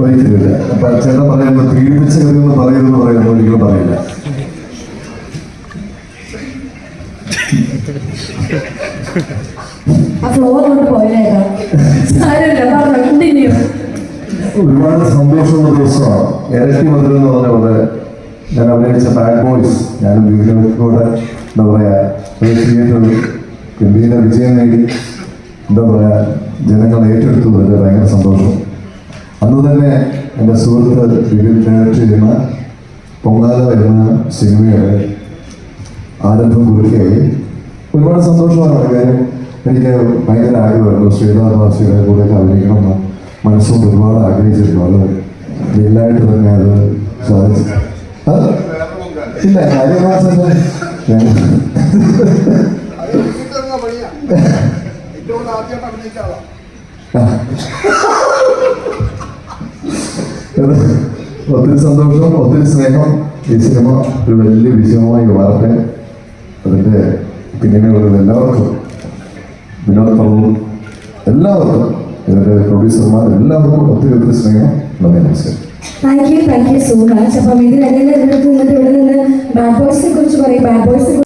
ഒരിക്കലില്ല അപ്പൊ ചേട്ടൻ പറയുന്നത് പീഡിപ്പിച്ചവരെന്ന് പറയുമെന്ന് പറയുന്നത് ഒരിക്കലും പറയില്ല. ഒരുപാട് സന്തോഷമുള്ള ദിവസമാണ്. ഇരട്ടി മധുരം എന്ന് പറഞ്ഞ പോലെ ഞാൻ അഭിനയിച്ച ബാഡ് ബോയ്സ് ഞാൻ കൂടെ എന്താ പറയാ ഒരു തിയേറ്ററിൽ ഗംഭീര വിജയം നേടി. എന്താ പറയാ ജനങ്ങൾ ഏറ്റെടുത്തു. വളരെ ഭയങ്കര സന്തോഷം. അന്ന് തന്നെ എന്റെ സുഹൃത്ത് വിവിധ ഡയറക്ട് ചെയ്യുന്ന പൊങ്കാല എന്ന സിനിമയുടെ ആരംഭം കുറിക്കുകയായി ഒരുപാട് സന്തോഷമാണ് കാര്യം. എനിക്ക് ഭയങ്കര ആഗ്രഹമായിരുന്നു. ശ്രീനാഥ് കൂടെ അഭിനയിക്കണമെന്ന് മനസ്സുകൊണ്ട് ഒരുപാട് ആഗ്രഹിച്ചിരുന്നു. അത് എല്ലായിട്ട് തന്നെ അത് സാധിച്ചു? ഇല്ല ഞാൻ ഇത് ഒത്തിരി സന്തോഷം ഒത്തിരി സ്നേഹം. ഈ സിനിമ ഒരു വലിയ വിജയമായി മാറട്ടെ അതിന്റെ പിന്നണികളിൽ എല്ലാവർക്കും. വിനോദ് പ്രഭു എല്ലാവർക്കും. ഇതിന്റെ പ്രൊഡ്യൂസർമാർ എല്ലാവർക്കും ഒത്തിരി ഒത്തിരി സ്നേഹം. നന്ദി നമസ്കാരം. Thank you thank you so much അപ്പം ഇതിനെല്ലാം ഇതിനകത്ത് ഇന്നത്തെ ഇവിടെ നിന്ന് ബാഡ് ബോയ്സിനെ കുറിച്ച് പറയും. ബാഡ് ബോയ്സിനെ